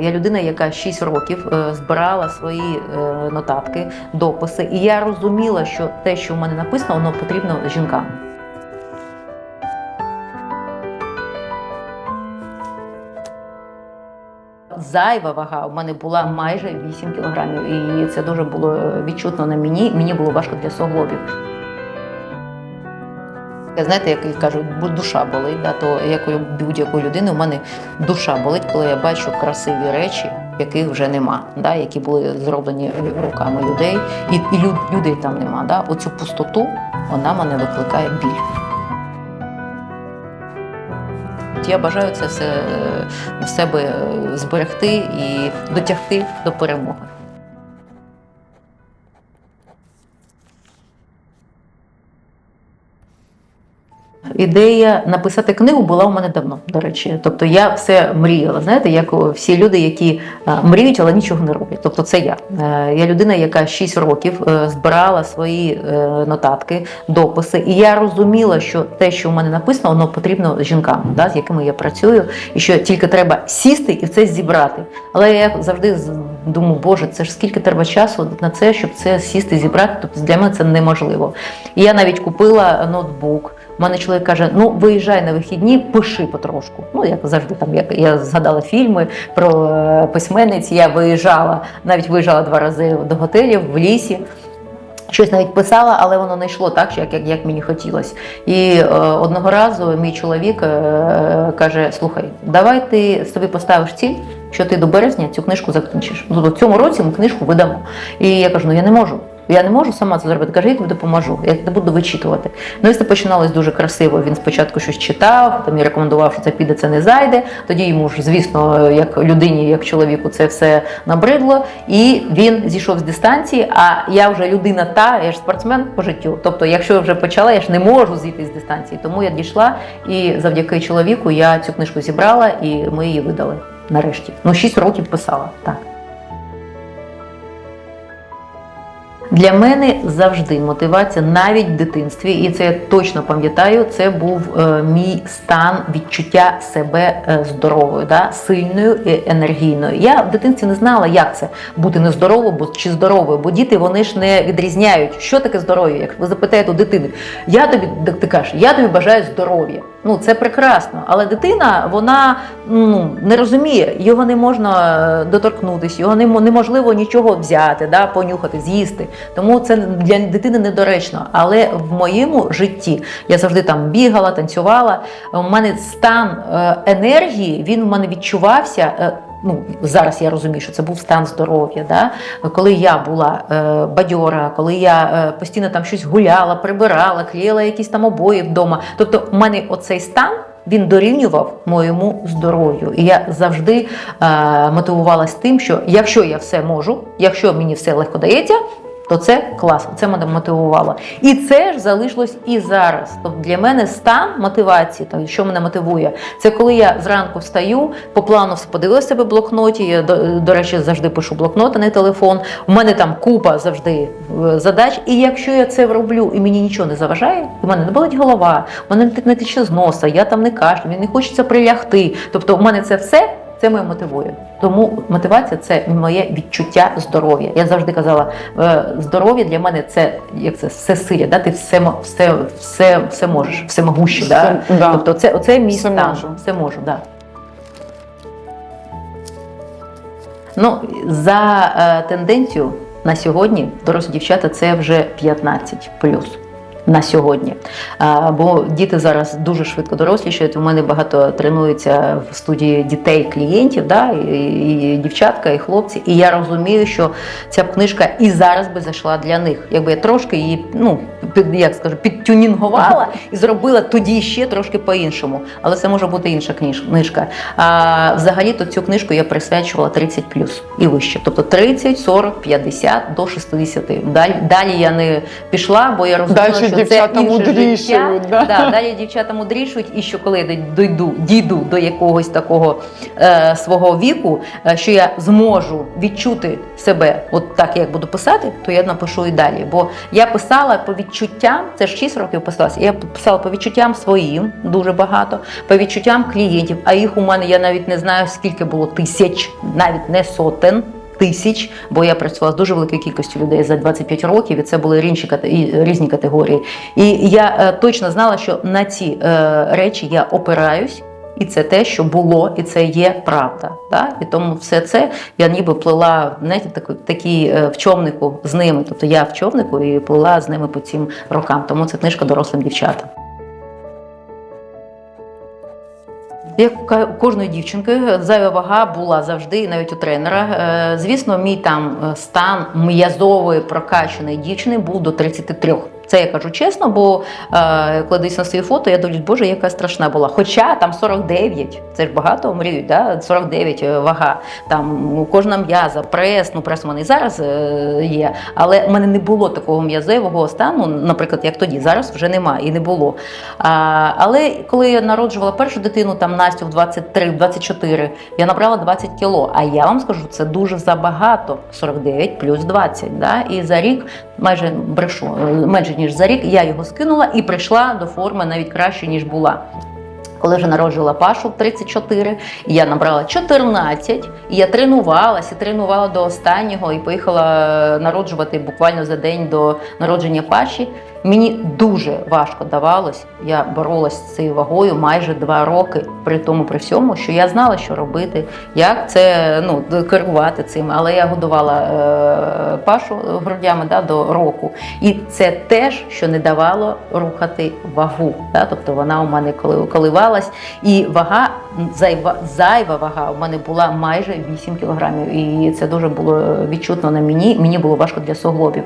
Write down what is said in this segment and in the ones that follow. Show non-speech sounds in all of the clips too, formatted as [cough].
Я людина, яка 6 років е, збирала свої е, нотатки, дописи, і я розуміла, що те, що в мене написано, воно потрібно жінкам. Зайва вага у мене була майже 8 кілограмів, і це дуже було е, відчутно на мені. Мені було важко для суглобів. Знаєте, як кажуть, душа болить, да, то як у будь-якої людини, у мене душа болить, коли я бачу красиві речі, яких вже нема, да, які були зроблені руками людей, і, і люд- людей там нема. Да. Оцю пустоту вона мене викликає біль. Я бажаю це все е, в себе е, зберегти і дотягти до перемоги. Ідея написати книгу була у мене давно, до речі. Тобто я все мріяла. Знаєте, як всі люди, які е, мріють, але нічого не роблять. Тобто, це я. Е, Я людина, яка 6 років е, збирала свої нотатки, дописи, і я розуміла, що те, що в мене написано, воно потрібно жінкам, да, з якими я працюю, і що тільки треба сісти і це зібрати. Але я завжди думаю, боже, це ж скільки треба часу на це, щоб це сісти, зібрати. Тобто для мене це неможливо. І я навіть купила ноутбук. У мене чоловік каже: ну виїжджай на вихідні, пиши потрошку. Ну як завжди, там як я згадала фільми про е, письменниць. Я виїжджала, навіть виїжджала два рази до готелів в лісі. Щось навіть писала, але воно не йшло так, як, як, як мені хотілося. І е, одного разу мій чоловік е, каже: Слухай, давай ти собі поставиш ціль, що ти до березня цю книжку закінчиш. Ну, в цьому році ми книжку видамо. І я кажу: ну я не можу. Я не можу сама це зробити. Каже, я тобі допоможу, я тебе буду вичитувати. Ну і це починалось дуже красиво. Він спочатку щось читав, там рекомендував, що це піде, це не зайде. Тоді йому ж, звісно, як людині, як чоловіку, це все набридло. І він зійшов з дистанції. А я вже людина та, я ж спортсмен по життю. Тобто, якщо вже почала, я ж не можу зійти з дистанції. Тому я дійшла і завдяки чоловіку я цю книжку зібрала і ми її видали нарешті. Ну, 6 років писала так. Для мене завжди мотивація, навіть в дитинстві, і це я точно пам'ятаю, це був е, мій стан відчуття себе е, здоровою, да? сильною і енергійною. Я в дитинстві не знала, як це бути нездоровою чи здоровою, бо діти вони ж не відрізняють, що таке здоров'я. Як ви запитаєте у дитини, я тобі ти кажеш, я тобі бажаю здоров'я. Ну це прекрасно, але дитина вона ну, не розуміє, його не можна е, доторкнутися, його неможливо нічого взяти, да, понюхати, з'їсти. Тому це для дитини недоречно. Але в моєму житті я завжди там бігала, танцювала. У мене стан е, енергії він в мене відчувався. Ну, зараз я розумію, що це був стан здоров'я. Да? Коли я була е, бадьора, коли я е, постійно там щось гуляла, прибирала, клеїла якісь там обої вдома. Тобто, в мене оцей стан він дорівнював моєму здоров'ю. І я завжди е, мотивувалась тим, що якщо я все можу, якщо мені все легко дається. То це класно, це мене мотивувало. І це ж залишилось і зараз. Тобто для мене стан мотивації, там, що мене мотивує, це коли я зранку встаю, по плану подивилася себе в блокноті. Я, до, до речі, завжди пишу блокнот, а не телефон. У мене там купа завжди е, задач. І якщо я це роблю і мені нічого не заважає, у мене не болить голова, у мене не тече з носа, я там не кашлю, мені не хочеться прилягти. Тобто, у мене це все. Це мене мотивує. Тому мотивація це моє відчуття здоров'я. Я завжди казала, е, здоров'я для мене це як це все силі, да? ти все, все, все, все можеш, все могуще. Да? Все- да. Тобто це, оце мій Все стан. можу. Все можу, да. Ну, за е, тенденцію на сьогодні дорослі дівчата це вже 15 На сьогодні. А, бо діти зараз дуже швидко дорослішають. У мене багато тренуються в студії дітей, клієнтів, да, і, і дівчатка, і хлопці. І я розумію, що ця б книжка і зараз би зайшла для них. Якби я трошки її, ну, під, як скажу, підтюнінгувала і зробила тоді ще трошки по-іншому. Але це може бути інша книжка. А взагалі то цю книжку я присвячувала 30 і вище. Тобто 30, 40, 50 до 60. Далі, далі я не пішла, бо я розуміла, що Дівчата інше мудрішають, життя. да? Да, далі дівчата мудрішують, і що коли я дійду, дійду до якогось такого е, свого віку, е, що я зможу відчути себе, от так як буду писати, то я напишу і далі. Бо я писала по відчуттям, це ж 6 років писалася, я писала по відчуттям своїм дуже багато, по відчуттям клієнтів, а їх у мене я навіть не знаю, скільки було тисяч, навіть не сотень. Тисяч, бо я працювала з дуже великою кількістю людей за 25 років, і це були різні категорії. І я е, точно знала, що на ці е, речі я опираюсь, і це те, що було, і це є правда. Да? І тому все це я ніби плила знаєте, таку, такий е, в човнику з ними. Тобто я в човнику і плила з ними по цим рокам. Тому це книжка дорослим дівчатам. Як у кожної дівчинки, зайва вага була завжди, навіть у тренера. Е, Звісно, мій там е, стан м'язової прокачаної дівчини був до 33. Це я кажу чесно, бо е, коли дивлюсь на свої фото, я дивлюсь, боже, яка страшна була. Хоча там 49, це ж багато мріють, да? 49 е, вага. Там кожна м'яза, прес, ну прес у мене і зараз е, є. Але в мене не було такого м'язевого стану, наприклад, як тоді. Зараз вже немає і не було. А, але коли я народжувала першу дитину, там Настю в 23-24, я набрала 20 кіло. А я вам скажу, це дуже забагато. 49 плюс 20. Да? І за рік, майже брешу, е, менше ніж за рік, я його скинула і прийшла до форми навіть краще, ніж була. Коли вже народжувала Пашу 34, я набрала 14, і я тренувалася, тренувала до останнього і поїхала народжувати буквально за день до народження Паші. Мені дуже важко давалось. Я боролась з цією вагою майже два роки, при тому при всьому, що я знала, що робити, як це ну, керувати цим. Але я годувала е, Пашу грудями да, до року. І це теж, що не давало рухати вагу. Да? Тобто вона у мене коливалась, і вага зайва, зайва вага у мене була майже 8 кілограмів. І це дуже було відчутно на мені. Мені було важко для суглобів.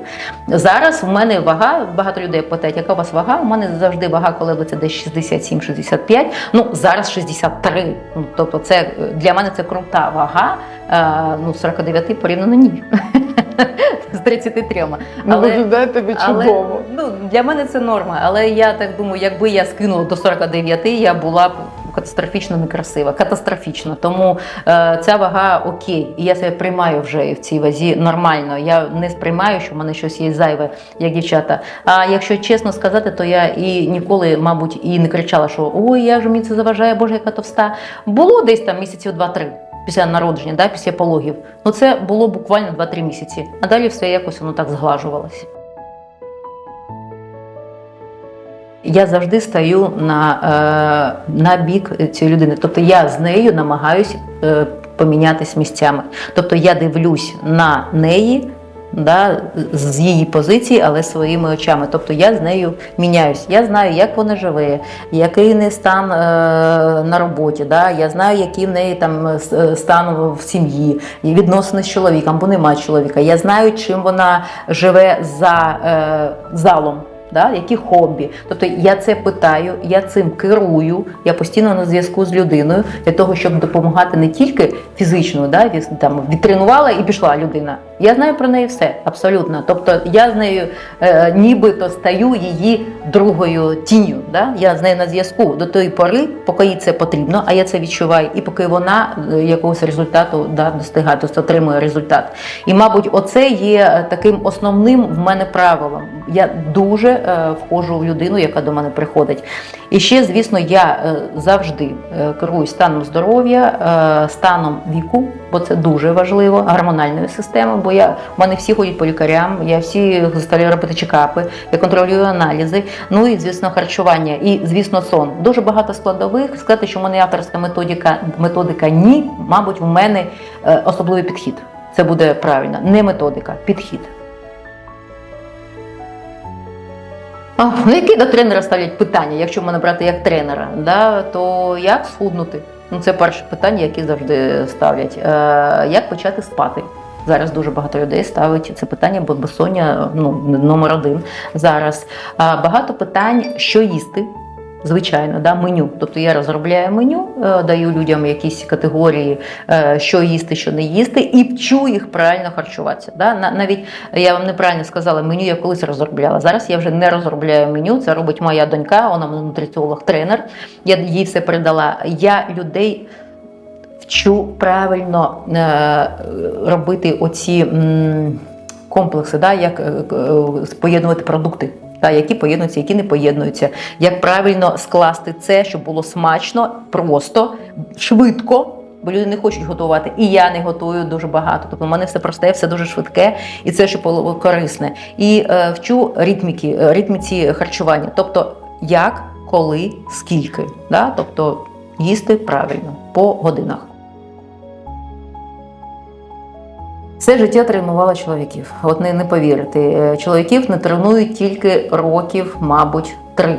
Зараз в мене вага, багато людей питають, яка у вас вага? У мене завжди вага колеблеться десь 67-65, ну зараз 63. Ну, тобто це для мене це крута вага, е, ну 49 порівняно ні. [laughs] З 33. Ну, виглядає тобі але, чудово. ну, для мене це норма. Але я так думаю, якби я скинула до 49, я була б катастрофічно некрасива. Катастрофічно. Тому е, ця вага окей. І я себе приймаю вже в цій вазі нормально. Я не сприймаю, що в мене щось є зайве, як дівчата. А якщо чесно сказати, то я і ніколи, мабуть, і не кричала, що ой, як же мені це заважає, боже, яка товста. Було десь там місяців два-три. Після народження, да, після пологів. Ну це було буквально 2-3 місяці. А далі все якось воно так зглажувалося. Я завжди стаю на, е, на бік цієї людини. Тобто я з нею намагаюся е, помінятися місцями. Тобто я дивлюсь на неї да, з її позиції, але своїми очами. Тобто я з нею міняюсь. Я знаю, як вона живе, який в неї стан е, на роботі. Да? Я знаю, який в неї там стан в сім'ї, відносини з чоловіком, бо немає чоловіка. Я знаю, чим вона живе за залом. Да, які хобі. Тобто я це питаю, я цим керую, я постійно на зв'язку з людиною для того, щоб допомагати не тільки фізично, да, там, відтренувала і пішла людина. Я знаю про неї все, абсолютно. Тобто я з нею е, нібито стаю її другою тінню. Да? Я з нею на зв'язку до тої пори, поки їй це потрібно, а я це відчуваю, і поки вона е, якогось результату да, достигає, тобто отримує результат. І, мабуть, оце є е, таким основним в мене правилом. Я дуже е, входжу в людину, яка до мене приходить. І ще, звісно, я е, завжди е, керуюсь станом здоров'я, е, станом віку, бо це дуже важливо, гормональною системою. Бо я в мене всі ходять по лікарям, я всі заставляю робити чекапи, я контролюю аналізи. Ну і звісно, харчування, і звісно, сон. Дуже багато складових. Сказати, що в мене авторська методика, методика ні, мабуть, в мене е, особливий підхід. Це буде правильно, не методика, підхід. Ну, які до тренера ставлять питання, якщо мене брати як тренера, да, то як схуднути? Ну, це перше питання, яке завжди ставлять. Е, як почати спати? Зараз дуже багато людей ставить це питання, бо безсоння ну, номер один зараз. А, багато питань, що їсти. Звичайно, да, меню. Тобто я розробляю меню, е, даю людям якісь категорії, е, що їсти, що не їсти, і вчу їх правильно харчуватися. Да? Навіть я вам неправильно сказала, меню я колись розробляла. Зараз я вже не розробляю меню. Це робить моя донька, вона нутриціолог, тренер. Я їй все передала. Я людей вчу правильно е, робити оці комплекси, да, як е, е, поєднувати продукти. Та, які поєднуються, які не поєднуються, як правильно скласти це, щоб було смачно, просто, швидко, бо люди не хочуть готувати. І я не готую дуже багато. Тобто в мене все просте, все дуже швидке, і це щоб було корисне. І е, вчу ритміки, ритміці харчування. Тобто, як, коли, скільки. Да? Тобто їсти правильно по годинах. Все життя тренувала чоловіків. От не, не повірите. Е, Чоловіків не тренують тільки років, мабуть, три.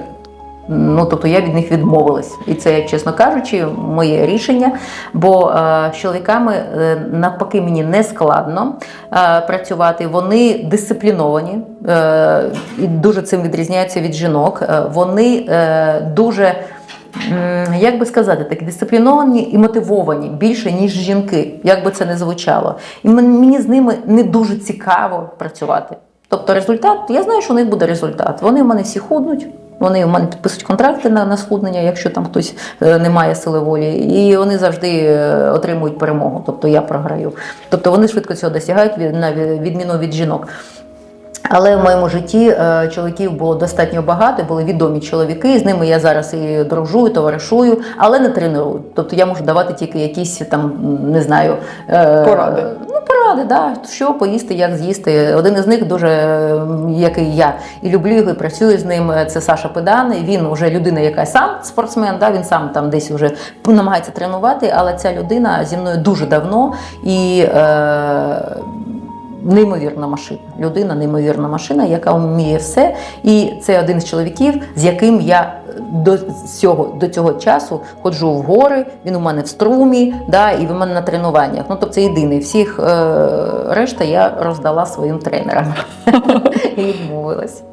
Ну, тобто я від них відмовилась. І це, чесно кажучи, моє рішення. Бо е, з чоловіками е, навпаки мені не складно е, працювати. Вони дисципліновані е, і дуже цим відрізняються від жінок. Е, вони е, дуже. Як би сказати, такі дисципліновані і мотивовані більше, ніж жінки, як би це не звучало. І мені з ними не дуже цікаво працювати. Тобто результат, я знаю, що у них буде результат. Вони в мене всі худнуть. Вони в мене підписують контракти на, на схуднення, якщо там хтось е, не має сили волі, і вони завжди е, отримують перемогу. Тобто я програю. Тобто вони швидко цього досягають на відміну від жінок. Але в моєму житті е, чоловіків було достатньо багато, були відомі чоловіки. З ними я зараз і дружую, товаришую, але не треную. Тобто я можу давати тільки якісь там, не знаю, е, Поради. Ну, поради, да. що поїсти, як з'їсти. Один із них дуже, який я і люблю його, і працюю з ним. Це Саша Педан. Він вже людина, яка сам спортсмен, да, він сам там десь вже намагається тренувати, але ця людина зі мною дуже давно і. Е, Неймовірна машина. Людина, неймовірна машина, яка вміє все. І це один з чоловіків, з яким я до цього, до цього часу ходжу в гори, він у мене в струмі, да, і в мене на тренуваннях. Ну, тобто єдиний. Всіх е, решта я роздала своїм тренерам [laughs] і відмовилась.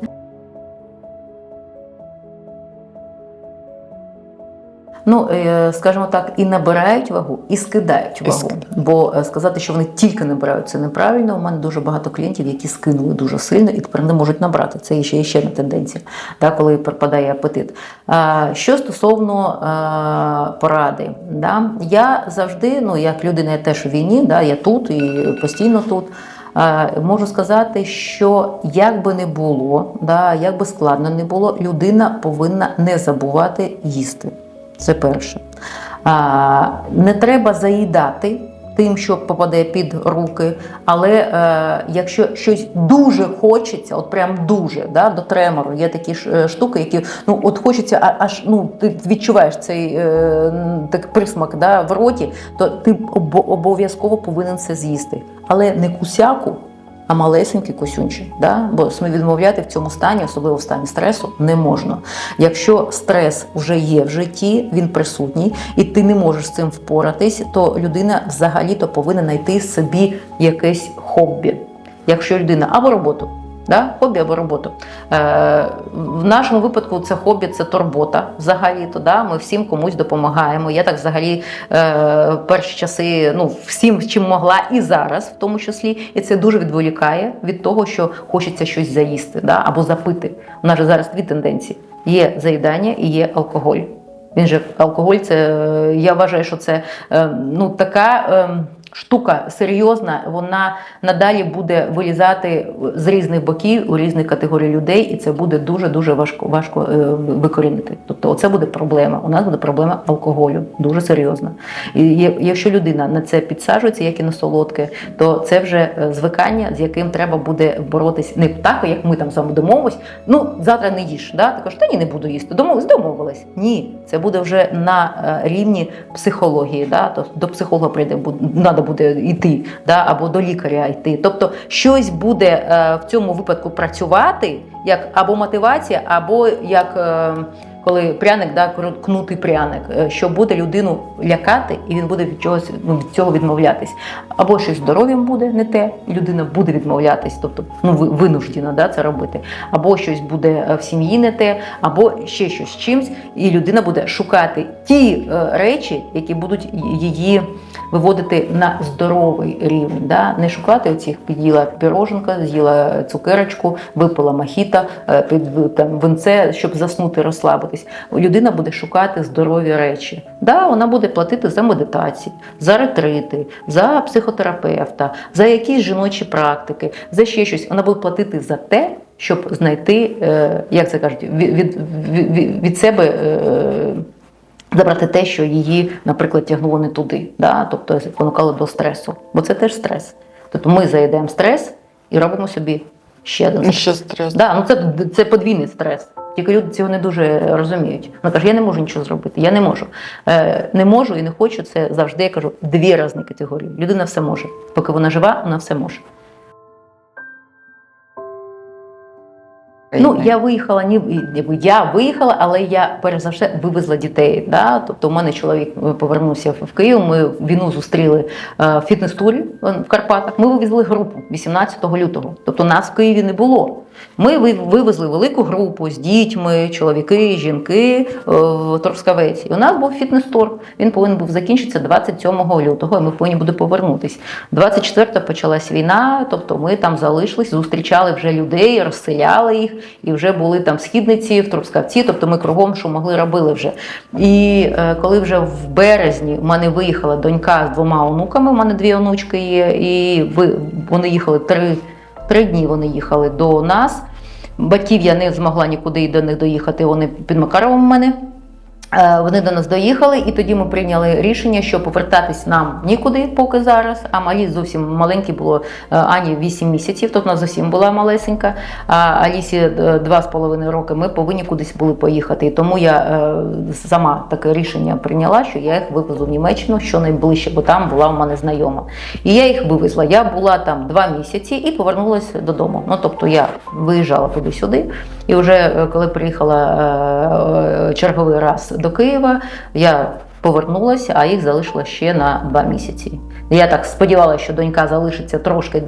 Ну, е, скажімо так, і набирають вагу, і скидають вагу. Бо е, сказати, що вони тільки набирають, це неправильно. У мене дуже багато клієнтів, які скинули дуже сильно і тепер не можуть набрати. Це ще, ще одна тенденція, да, коли пропадає апетит. А, що стосовно а, поради, да, я завжди, ну як людина, я теж у війні, да, я тут і постійно тут. Можу сказати, що як би не було, да, як би складно не було, людина повинна не забувати їсти. Це перше. А, не треба заїдати тим, що попаде під руки, але е, якщо щось дуже хочеться, от прям дуже да, до тремору, є такі е, штуки, які ну от хочеться, аж ну ти відчуваєш цей е, так присмак да, в роті, то ти обо- обов'язково повинен це з'їсти. Але не кусяку, а малесенький косюнчик. Да? Бо відмовляти в цьому стані, особливо в стані стресу, не можна. Якщо стрес вже є в житті, він присутній, і ти не можеш з цим впоратись, то людина взагалі-то повинна знайти собі якесь хобі. Якщо людина або роботу. Да? Хобі або роботу. Е, в нашому випадку це хобі, це турбота. Взагалі-то да? ми всім комусь допомагаємо. Я так взагалі е, перші часи ну, всім чим могла і зараз, в тому числі, і це дуже відволікає від того, що хочеться щось заїсти да? або запити. У нас же зараз дві тенденції: є заїдання і є алкоголь. Він же алкоголь, це е, я вважаю, що це е, ну така. е, Штука серйозна, вона надалі буде вилізати з різних боків у різних категорій людей, і це буде дуже дуже важко важко е, викорінити. Тобто, оце буде проблема. У нас буде проблема алкоголю, дуже серйозна. І якщо людина на це підсаджується, як і на солодке, то це вже е, звикання, з яким треба буде боротись не так, як ми там вами домовимось. Ну завтра не їж. Да? Кажеш, та ні, не буду їсти. Домовились, домовились. Ні, це буде вже на е, рівні психології. Да? То до психолога прийде, треба буде йти, да? або до лікаря йти. Тобто щось буде е, в цьому випадку працювати як або мотивація, або як. е, коли пряник, да, кнутий пряник, е, що буде людину лякати, і він буде від чогось ну, від цього відмовлятись. Або щось здоров'ям буде не те, і людина буде відмовлятись, тобто ну винуждена да, це робити, або щось буде в сім'ї не те, або ще щось чимсь, і людина буде шукати ті речі, які будуть її виводити на здоровий рівень. Да? Не шукати оцих під'їла піроженка, з'їла цукерочку, випила мохіто, е, під там винце, щоб заснути, розслабитись. Людина буде шукати здорові речі. Да, вона буде платити за медитації, за ретрити, за психотерапевта, за якісь жіночі практики, за ще щось. Вона буде платити за те, щоб знайти, е, як це кажуть, від, від, від, від себе. Забрати те, що її, наприклад, тягнуло не туди, да? тобто спонукало до стресу. Бо це теж стрес. Тобто ми заїдаємо стрес і робимо собі ще один стрес. Ще стрес. Да, ну це, це подвійний стрес. Тільки люди цього не дуже розуміють. Вона каже, я не можу нічого зробити, я не можу. Е, не можу і не хочу. Це завжди я кажу дві різні категорії. Людина все може. Поки вона жива, вона все може. Ну, я виїхала, ні, я виїхала, але я перш за все вивезла дітей. Да? Тобто, у мене чоловік е, повернувся в Київ. Ми війну зустріли е, в фітнес-турі е, в Карпатах. Ми вивезли групу 18 лютого. Тобто нас в Києві не було. Ми вивезли велику групу з дітьми, чоловіки, жінки е, в Трускавеці. І у нас був фітнес-тур. Він повинен був закінчитися 27 лютого, і ми повинні були повернутись. 24 почалась війна, тобто ми там залишились, зустрічали вже людей, розселяли їх, і вже були там східниці, в Трускавці, тобто ми кругом, що могли, робили вже. І е, коли вже в березні в мене виїхала донька з двома онуками, у мене дві онучки є, і вони їхали три, три дні вони їхали до нас. Батьків я не змогла нікуди до них доїхати, вони під Макаровом в мене. Е, Вони до нас доїхали, і тоді ми прийняли рішення, що повертатись нам нікуди, поки зараз. А малі зовсім маленькі було е, Ані 8 місяців, тобто вона зовсім була малесенька. А Алісі е, 2,5 роки. Ми повинні кудись були поїхати. І тому я е, сама таке рішення прийняла, що я їх вивезу в Німеччину, що найближче, бо там була в мене знайома. І я їх вивезла. Я була там два місяці і повернулася додому. Ну тобто я виїжджала туди-сюди. І вже е, коли приїхала е, е, черговий раз до Києва, я повернулася, а їх залишила ще на два місяці. Я так сподівалася, що донька залишиться трошки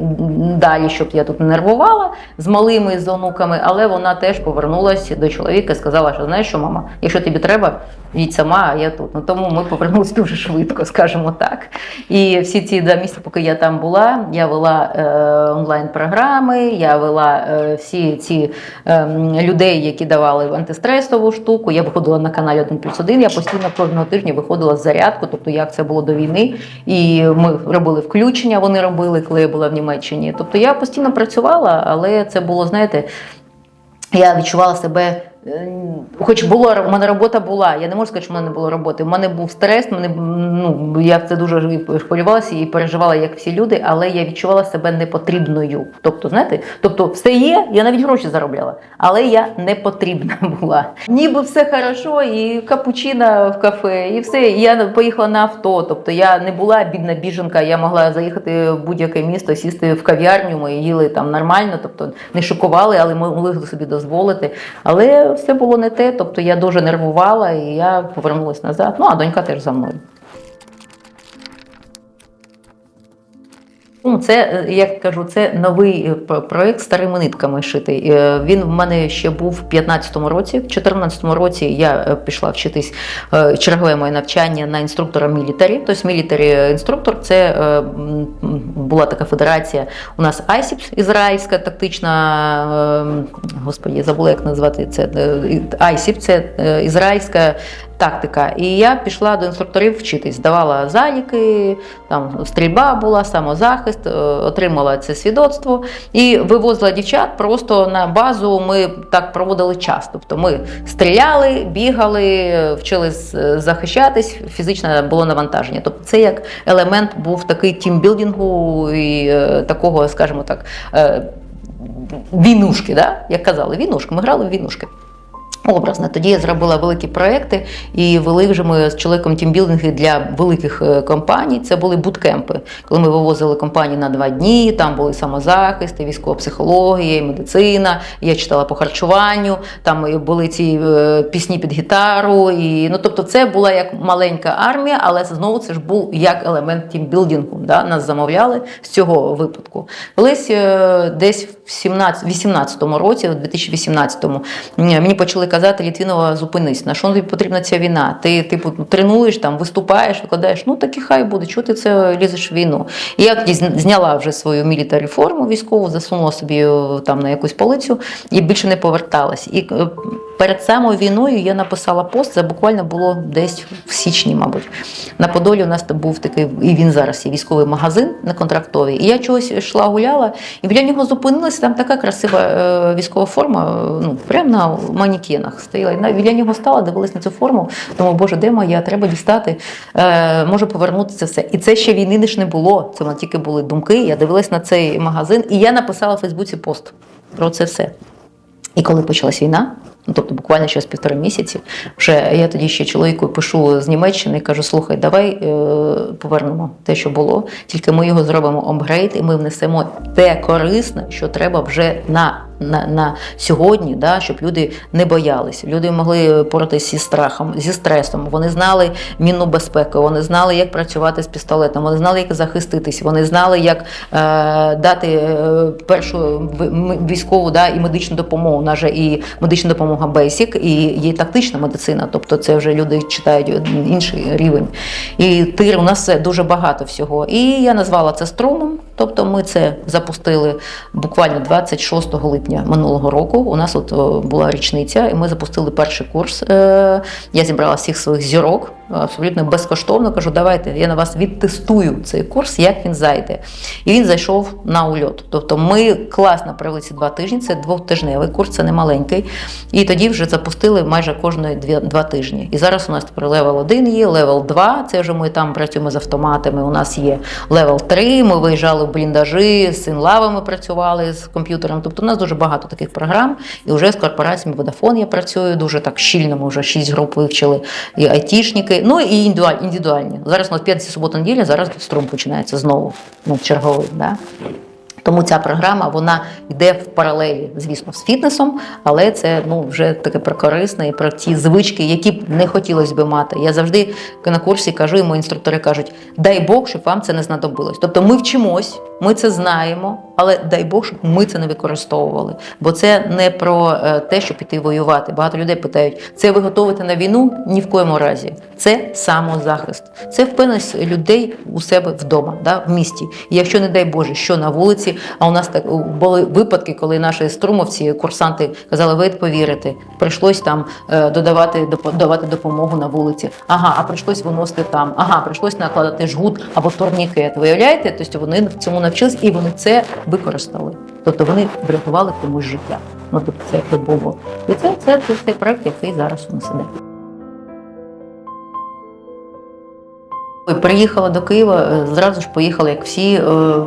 далі, щоб я тут не нервувала з малими з онуками, але вона теж повернулася до чоловіка і сказала, що знаєш що, мама, якщо тобі треба, їдь сама, а я тут. Ну тому ми повернулися дуже швидко, скажімо так. І всі ці два місяці, поки я там була, я вела е, онлайн-програми, я вела е, всі ці е, людей, які давали антистресову штуку. Я виходила на каналі 1 плюс 1, я постійно кожного тижня виходила з зарядку, тобто як це було до війни. І ми робили включення, вони робили, коли я була в Німеччині. Тобто я постійно працювала, але це було, знаєте, я відчувала себе. Е, Хоч було в мене робота була, я не можу сказати, що в мене не було роботи. У мене був стрес, мене ну я в це дуже хвилювалася і переживала, як всі люди, але я відчувала себе непотрібною. Тобто, знаєте, тобто, все є, я навіть гроші заробляла, але я не потрібна [laughs] була. Ніби все хорошо, і капучино в кафе, і все. Я поїхала на авто. Тобто я не була бідна біженка, я могла заїхати в будь-яке місто, сісти в кав'ярню. Ми їли там нормально, тобто не шокували, але ми могли собі дозволити. Але все було не те. Тобто я дуже нервувала і я повернулася назад. Ну а донька теж за мною. Ну, це, е, як кажу, це новий е, проект старими нитками шитий. Е, Він в мене ще був в 15-му році. В 14-му році я пішла вчитись чергове моє навчання на інструктора мілітарі. Тобто мілітарі інструктор це була така федерація. У нас ISIPS, ізраїльська тактична, е, господі, забула, як назвати це. ISIP, це ізраїльська тактика. І я пішла до інструкторів вчитись, здавала заліки, там стрільба була, самозахист, е, отримала це свідоцтво і вивозила дівчат просто на базу. Ми так проводили час. Тобто ми стріляли, бігали, вчились е, захищатись, фізичне було навантаження. Тобто це як елемент був такий тімбілдингу і е, такого, скажімо так, війнушки, да? як казали, війнушки. Ми грали в війнушки. Образно. Тоді я зробила великі проекти і вели вже ми з чоловіком тімбілдинги для великих е, компаній. Це були буткемпи, коли ми вивозили компанії на два дні. Там були самозахист, і військова психологія, медицина. Я читала по харчуванню. Там були ці е, пісні під гітару. І ну тобто, це була як маленька армія, але знову це ж був як елемент тімбілдингу. Да? Нас замовляли з цього випадку. Колись е, десь в 17, 18-му році, в 2018-му, мені почали казати, Літвінова, зупинись, на що тобі потрібна ця війна? Ти типу тренуєш там, виступаєш, викладаєш. Ну так і хай буде. Чого ти це лізеш в війну? І я тоді зняла вже свою мілітарі форму військову, засунула собі е, там на якусь полицю і більше не поверталась. І е, перед самою війною я написала пост. Це буквально було десь в січні, мабуть. На Подолі у нас був такий, і він зараз є військовий магазин на контрактовій. І я чогось йшла гуляла, і біля нього зупинилася там така красива е, військова форма, ну прямо на манекенах стояла. Біля нього стала, дивилась на цю форму. Думаю, боже, де моя? Треба дістати. Е, можу повернути це все. І це ще війни ж не було. Це тільки були думки. Я дивилась на цей магазин, і я написала в Фейсбуці пост про це все. І коли почалась війна, ну тобто буквально через півтора місяці, вже я тоді ще чоловіку пишу з Німеччини і кажу: слухай, давай е, повернемо те, що було, тільки ми його зробимо апгрейд, і ми внесемо те корисне, що треба вже на. На, на сьогодні, да, щоб люди не боялися. Люди могли боротися зі страхом, зі стресом. Вони знали мінну безпеку, вони знали, як працювати з пістолетом, вони знали, як захиститись, вони знали, як е, дати е, першу військову да, і медичну допомогу. У нас же і медична допомога Basic, і є тактична медицина, тобто це вже люди читають інший рівень. І тир у нас дуже багато всього. І я назвала це струмом. Тобто ми це запустили буквально 26 липня минулого року. У нас от була річниця, і ми запустили перший курс. Е, Я зібрала всіх своїх зірок абсолютно безкоштовно. Кажу, давайте я на вас відтестую цей курс, як він зайде. І він зайшов на ульот. Тобто ми класно провели ці два тижні. Це двохтижневий курс, це не маленький. І тоді вже запустили майже кожної дві, два тижні. І зараз у нас тепер левел 1 є, левел 2, Це вже ми там працюємо з автоматами. У нас є левел 3, Ми виїжджали в бліндажі, з синлавами працювали з комп'ютером. Тобто у нас дуже багато таких програм. І вже з корпораціями Vodafone я працюю дуже так щільно. Ми вже 6 груп вивчили, і айтішники. Ну і індивідуаль- індивідуальні. Зараз у нас п'ятниця, субота, неділя, зараз струм починається знову. Ну, черговий. Да? Тому ця програма вона йде в паралелі, звісно, з фітнесом, але це ну вже таке про корисне і про ті звички, які б не хотілося би мати. Я завжди на курсі кажу, і мої інструктори кажуть: дай Бог, щоб вам це не знадобилось. Тобто ми вчимось, ми це знаємо, але дай Бог, щоб ми це не використовували. Бо це не про е, те, щоб піти воювати. Багато людей питають: це ви готуєте на війну? Ні в коєму разі. Це самозахист, це впевненість людей у себе вдома, да, в місті. І якщо не дай Боже, що на вулиці, а у нас так були випадки, коли наші струмовці, курсанти казали, ви повірите, прийшлось там е, додавати давати допомогу на вулиці. Ага, а прийшлось виносити там. Ага, прийшлось накладати жгут або турнікет. Виявляєте? Тобто вони в цьому навчились і вони це використали. Тобто вони врятували комусь життя. Ну тобто це було. І це, це, це цей проект, який зараз у нас іде. Приїхала до Києва, е, зразу ж поїхала, як всі, е,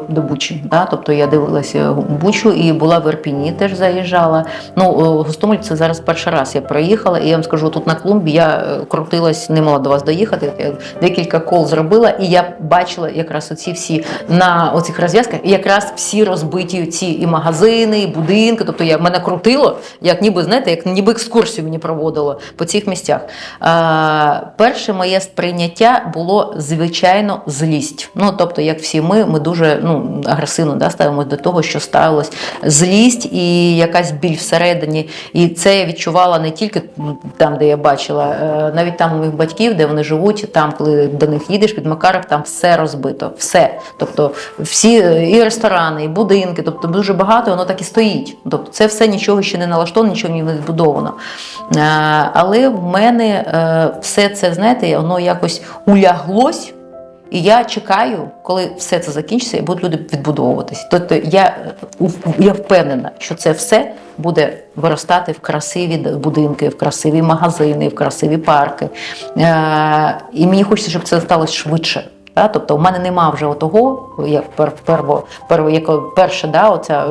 до Бучі. Да? Тобто я дивилася Бучу і була в Ірпіні, теж заїжджала. Ну, е, Гостомель це зараз перший раз я приїхала, і я вам скажу, тут на клумбі я крутилась, не могла до вас доїхати. Я декілька кол зробила, і я бачила якраз оці всі на оцих розв'язках, якраз всі розбиті ці і магазини, і будинки. Тобто я мене крутило, як ніби знаєте, як ніби екскурсію мені проводило по цих місцях. А, перше моє сприйняття було звичайно злість. Ну тобто, як всі ми, ми дуже ну, агресивно да, ставимося до того, що ставилось злість і якась біль всередині. І це я відчувала не тільки там, де я бачила, е, навіть там у моїх батьків, де вони живуть, там, коли до них їдеш під Макаров, там все розбито, все. Тобто всі е, і ресторани, і будинки, тобто дуже багато, воно так і стоїть. Тобто це все нічого ще не налаштовано, нічого не збудовано. Е, Але в мене все це, знаєте, воно якось уляглось. І я чекаю, коли все це закінчиться, і будуть люди відбудовуватись. Тобто я, я впевнена, що це все буде виростати в красиві будинки, в красиві магазини, в красиві парки. Е, і мені хочеться, щоб це сталося швидше. Да? Тобто, у мене нема вже отого, як пер, перво, перво, перше, да, оця, е,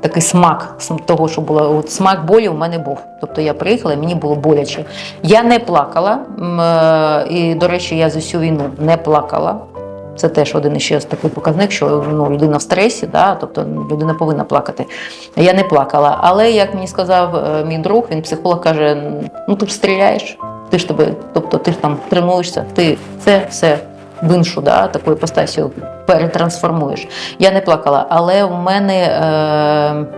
такий смак того, що було. От смак болі у мене був. Тобто я приїхала, і мені було боляче. Я не плакала. е, І, до речі, я за всю війну не плакала. Це теж один іще з такий показник, що ну, людина в стресі, да, тобто людина повинна плакати. Я не плакала. Але як мені сказав е, мій друг, він психолог каже: ну ти ж стріляєш, ти ж тебе, тобто ти ж там тренуєшся, ти це все в іншу, да, таку іпостасію перетрансформуєш. Я не плакала, але в мене. Е,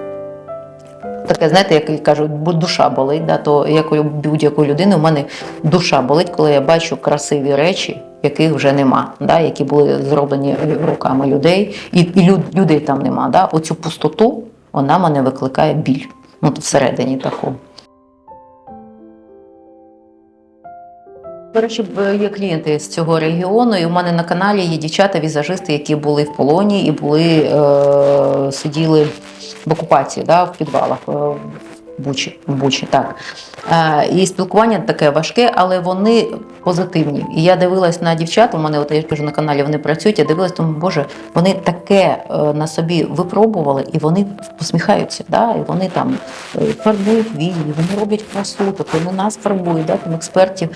Таке, знаєте, як кажуть, бо душа болить, да, то як у будь-якої людини, у мене душа болить, коли я бачу красиві речі, яких вже нема, да, які були зроблені руками людей, і, і люд, людей там нема. Да. Оцю пустоту вона мене викликає біль. Ну, всередині таку. До речі, є клієнти з цього регіону, і у мене на каналі є дівчата-візажисти, які були в полоні і були е, сиділи в окупації, да, в підвалах. Бучі, в Бучі, так. Е, і спілкування таке важке, але вони позитивні. І я дивилась на дівчат, у мене, от я кажу, на каналі вони працюють, я дивилась, тому, Боже, вони таке е, на собі випробували, і вони посміхаються, да? і вони там е, фарбують вії, вони роблять красу, тобто вони нас фарбують, да? там експертів.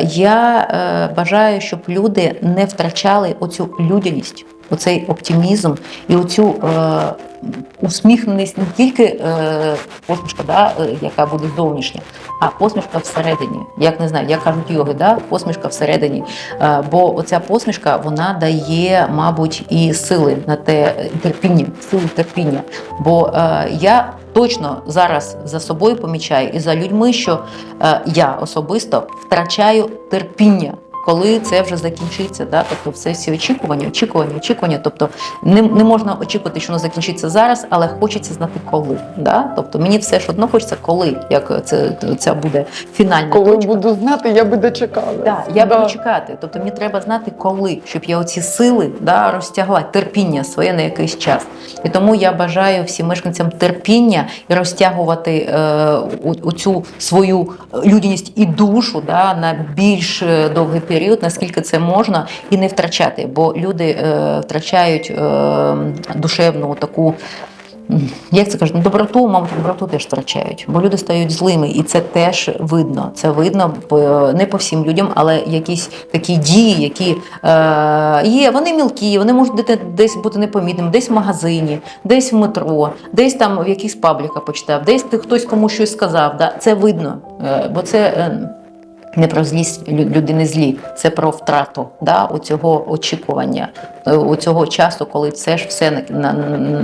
Я бажаю, щоб люди не втрачали оцю людяність, оцей оптимізм і оцю е, усміхненість не тільки е, посмішка, да, е, яка буде зовнішня, а посмішка всередині. Як не знаю, як кажуть йоги, да, посмішка всередині. Е, бо оця посмішка вона дає, мабуть, і сили на те е, терпіння, сили терпіння. Бо е, я точно зараз за собою помічаю і за людьми, що е, я особисто втрачаю терпіння. Коли це вже закінчиться, да? тобто все всі очікування, очікування, очікування. Тобто не, не можна очікувати, що воно закінчиться зараз, але хочеться знати коли. Да? Тобто мені все ж одно хочеться, коли як це, це буде фінальна Коли точка. буду знати, я би дочекала. Да, я буду чекати. Тобто мені треба знати, коли, щоб я оці сили да, розтягла терпіння своє на якийсь час. І тому я бажаю всім мешканцям терпіння і розтягувати е, оцю свою людяність і душу да, на більш е, довгий період, наскільки це можна, і не втрачати. Бо люди е, втрачають е, душевну таку. Як це кажуть, ну, доброту, мабуть, доброту теж втрачають, бо люди стають злими, і це теж видно. Це видно не по всім людям, але якісь такі дії, які е, є, вони мілкі, вони можуть десь бути непомітними, десь в магазині, десь в метро, десь там в якихось пабліках почитав, десь хтось комусь щось сказав. Да? Це видно, е, бо це. Е, не про злість лю- людини злі, це про втрату да, цього очікування, у цього часу, коли це ж все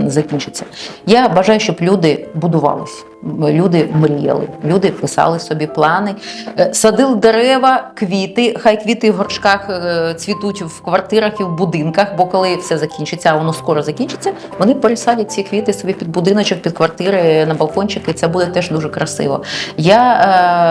закінчиться. Я бажаю, щоб люди будувались, люди мріяли, люди писали собі плани, е, садили дерева, квіти. Хай квіти в горшках е, цвітуть в квартирах і в будинках, бо коли все закінчиться, а воно скоро закінчиться, вони пересадять ці квіти собі під будиночок, під квартири, на балкончики. Це буде теж дуже красиво. Я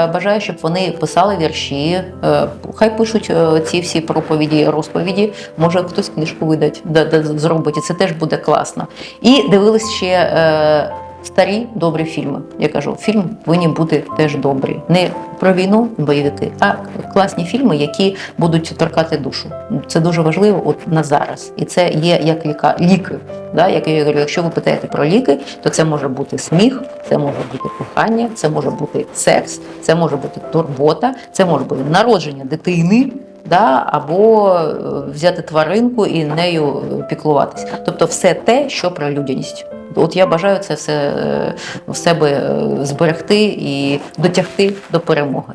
е, бажаю, щоб вони писали вірші, е, хай пишуть е, ці всі проповіді, розповіді. Може, хтось книжку видать, да, да, зробить, і це теж буде класно. І дивились ще. Е, Старі добрі фільми. Я кажу, фільм повинні бути теж добрі. Не про війну, бойовики, а класні фільми, які будуть торкати душу. Це дуже важливо от на зараз. І це є як ліка, ліки. Да? Як я говорю, якщо ви питаєте про ліки, то це може бути сміх, це може бути кохання, це може бути секс, це може бути турбота, це може бути народження дитини. Да, або е, взяти тваринку і нею піклуватись. Тобто все те, що про людяність. От я бажаю це все е, в себе е, зберегти і дотягти до перемоги.